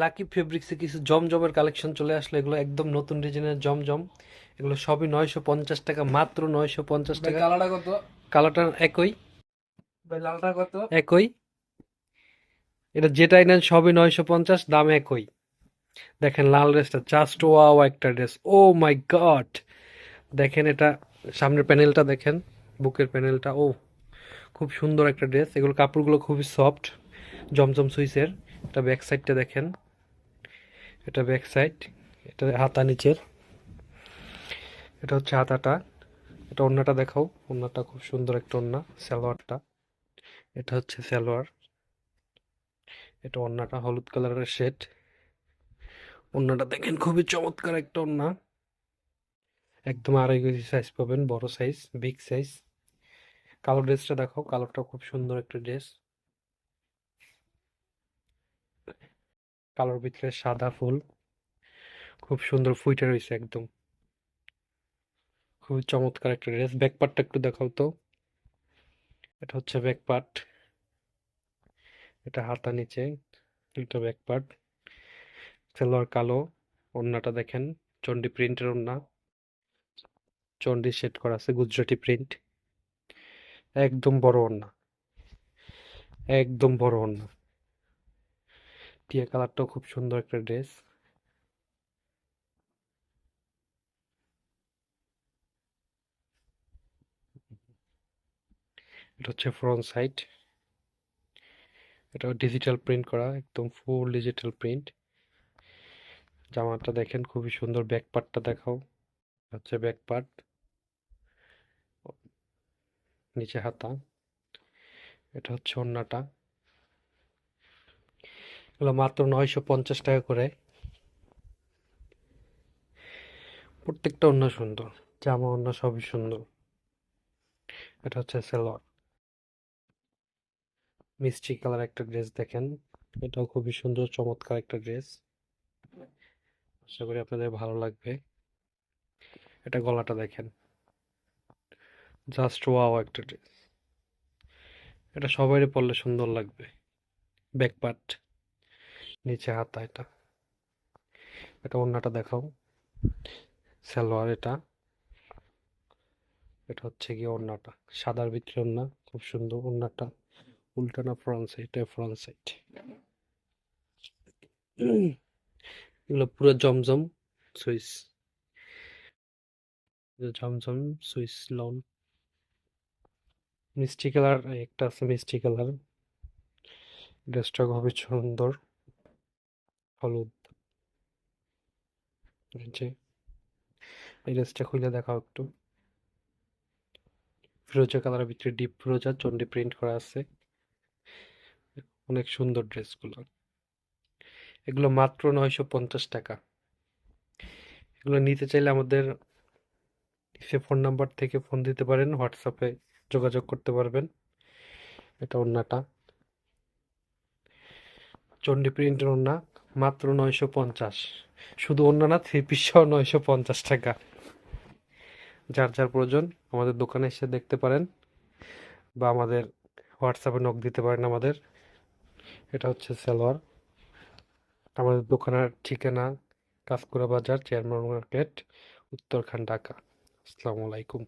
Lucky ফেব্রিক্সে কিছু জমজমের collection চলে আসলো। এগুলো একদম নতুন ডিজাইনের জমজম। এগুলো সবই নয়শো পঞ্চাশ টাকা মাত্র নয়শো পঞ্চাশ টাকা। কালারটা কত? কালারটা একই। লালটা কত? একই। এটা যেটাই নেন সবই নয়শো পঞ্চাশ দাম একই। দেখেন লাল ড্রেসটা জাস্ট ওয়াও একটা ড্রেস ও মাই গড দেখেন এটা সামনের প্যানেলটা দেখেন বুকের প্যানেলটা ও খুব সুন্দর একটা ড্রেস এগুলো কাপড়গুলো খুবই সফট জমজম সুইসের এটা ব্যাক সাইডটা দেখেন। এটা ব্যাক সাইড এটা হাতা নিচের। এটা হচ্ছে হাতাটা। এটা ওড়নাটা দেখাও। ওড়নাটা খুব সুন্দর একটা ওড়না, সালোয়ারটা। এটা হচ্ছে সালোয়ার। এটা ওড়নাটা হলুদ কালারের শেড ওড়নাটা দেখেন খুবই চমৎকার একটা ওড়না। একদম আড়াই কেজি সাইজ পাবেন, বড় সাইজ বিগ সাইজ কালো ড্রেসটা দেখো কালোটা খুব সুন্দর একটা ড্রেস কালোর ভিতরে সাদা ফুল। খুব সুন্দর ফুইটে রয়েছে একদম। খুবই চমৎকার একটা ড্রেস। ব্যাক পার্টটা একটু দেখাও তো। এটা হচ্ছে ব্যাক পার্ট এটা হাতা নিচে। এটা ব্যাক পার্ট সালোয়ার কালো। ওড়নাটা দেখেন। চন্ডি প্রিন্টের ওড়না। চন্ডি সেট করা আছে গুজরাটি প্রিন্ট। একদম বড় ওড়না। একদম বড় ওড়না। টিয়া কালারটাও খুব সুন্দর একটা ড্রেস। এটা হচ্ছে ফ্রন্ট সাইড এটা ডিজিটাল প্রিন্ট করা, একদম ফুল ডিজিটাল প্রিন্ট জামাটা দেখেন খুবই সুন্দর ব্যাক পার্টটা দেখাও হচ্ছে ব্যাক পার্ট নিচে হাতা। এটা হচ্ছে ওড়নাটা এগুলো মাত্র নয়শো পঞ্চাশ টাকা করে। প্রত্যেকটা অন্য সুন্দর, জামা অন্য সবই সুন্দর। এটা হচ্ছে সালোয়ার। মিষ্টি কালার একটা ড্রেস দেখেন, এটাও খুবই সুন্দর, চমৎকার একটা ড্রেস। আশা করি আপনাদের ভালো লাগবে। এটা গলাটা দেখেন। জাস্ট ওয়াও একটা ড্রেস। এটা সবারই পরলে সুন্দর লাগবে। ব্যাক পার্ট নিচে হাতা এটা এটা ওড়নাটা দেখাও। সালোয়ার এটা। এটা হচ্ছে গিয়ে ওড়নাটা। সাদার ভিতরে ওড়না, খুব সুন্দর ওড়নাটা। উল্টানা ফ্রন্ট সাইড ফ্রন্ট সাইড এগুলো পুরো Jamjam Swiss. Jamjam Swiss lawn মিষ্টি কালার, একটা আছে মিষ্টি কালার। ড্রেসটা খুবই সুন্দর। হলুদ। যে খুলে দেখাও একটু। ফিরোজা কালারের ভিতরে ডিপ ফিরোজা, চন্ডি প্রিন্ট করা আছে। অনেক সুন্দর ড্রেসগুলো। এগুলো মাত্র নয়শো পঞ্চাশ টাকা। এগুলো নিতে চাইলে আমাদের সে ফোন নাম্বার থেকে ফোন দিতে পারেন, হোয়াটসঅ্যাপে যোগাযোগ করতে পারবেন। এটা ওড়নাটা। চন্ডি প্রিন্টের ওড়না। মাত্র নয়শো পঞ্চাশ। শুধু অন্যান্য থ্রি পিসও নয়শো পঞ্চাশ টাকা। যার যার প্রয়োজন, আমাদের দোকানে এসে দেখতে পারেন বা আমাদের হোয়াটসঅ্যাপে নক দিতে পারেন আমাদের। এটা হচ্ছে সালোয়ার। আমাদের দোকানের ঠিকানা কাঁচকুড়া বাজার, চেয়ারম্যান মার্কেট, উত্তরখান, ঢাকা। আসসালামু আলাইকুম।